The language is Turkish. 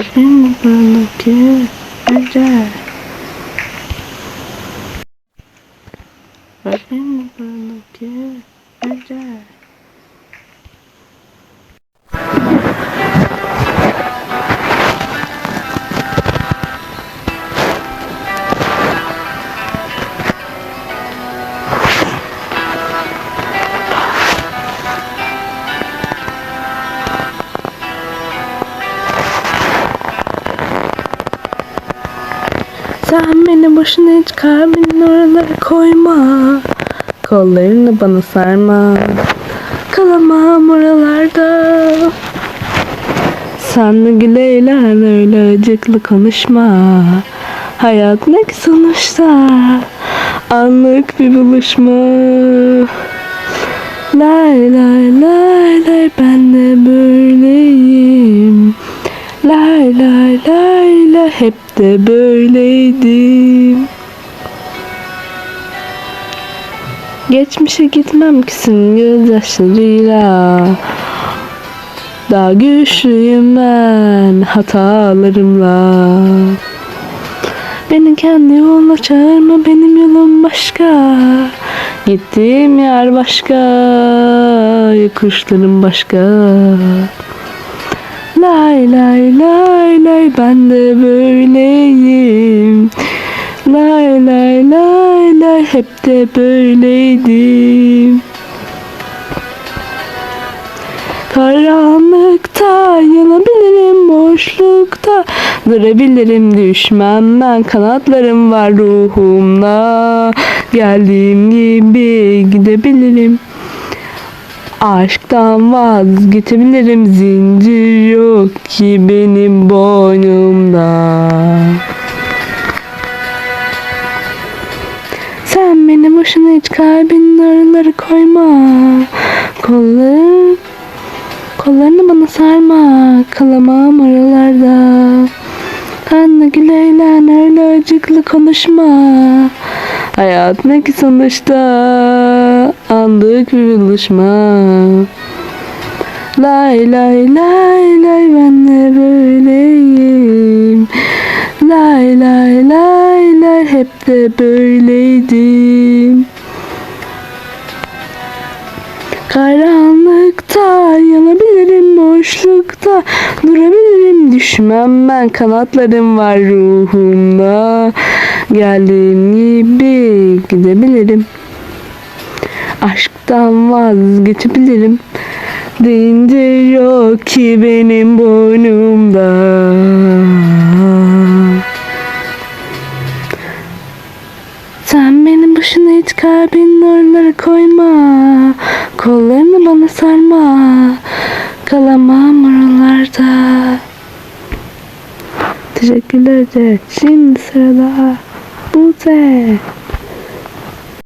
Kalbim bulanık gece Kalbim bulanık gece Sen beni boşuna hiç kalbinin oralara koyma. Kollarını bana sarma. Kalamam oralarda. Sen de güleylen öyle acıklı konuşma. Hayat ne ki sonuçta? Anlık bir buluşma. Lay lay lay lay ben Lay lay lay hep de böyleydim. Geçmişe gitmem kisin gözyaşlarıyla. Daha güçlüyüm ben hatalarımla. Beni kendi yoluna çağırma benim yolum başka. Gittiğim yer başka Yokuşlarım başka Lay lay lay lay ben de böyleyim. Lay lay lay lay hep de böyleydim. Karanlıkta yanabilirim boşlukta. Durabilirim düşmem ben kanatlarım var ruhumda. Geldiğim gibi gidebilirim Aşktan vazgeçebilirim zincir yok ki benim boynumda. Sen beni boşuna hiç kalbinin araları koyma. Kolları, kollarını bana sarma. Kalamam aralarda Sen de güleyle öyle acıklı konuşma Hayat ne ki sonuçta? Andık bir buluşma. Lay lay lay lay ben de böyleyim. Lay lay lay lay hep de böyleydim. Karanlıkta yanabilirim boşlukta. Durabilirim düşmem ben. Kanatlarım var ruhumda. Geldiğim gibi gidebilirim. Aşktan vazgeçebilirim. Deyince yok ki benim boynumda. Sen beni boşuna hiç kalbinin oralara koyma. Kollarını bana sarma. Kalamam oralarda. Teşekkürler Ece. Şimdi sırada Buse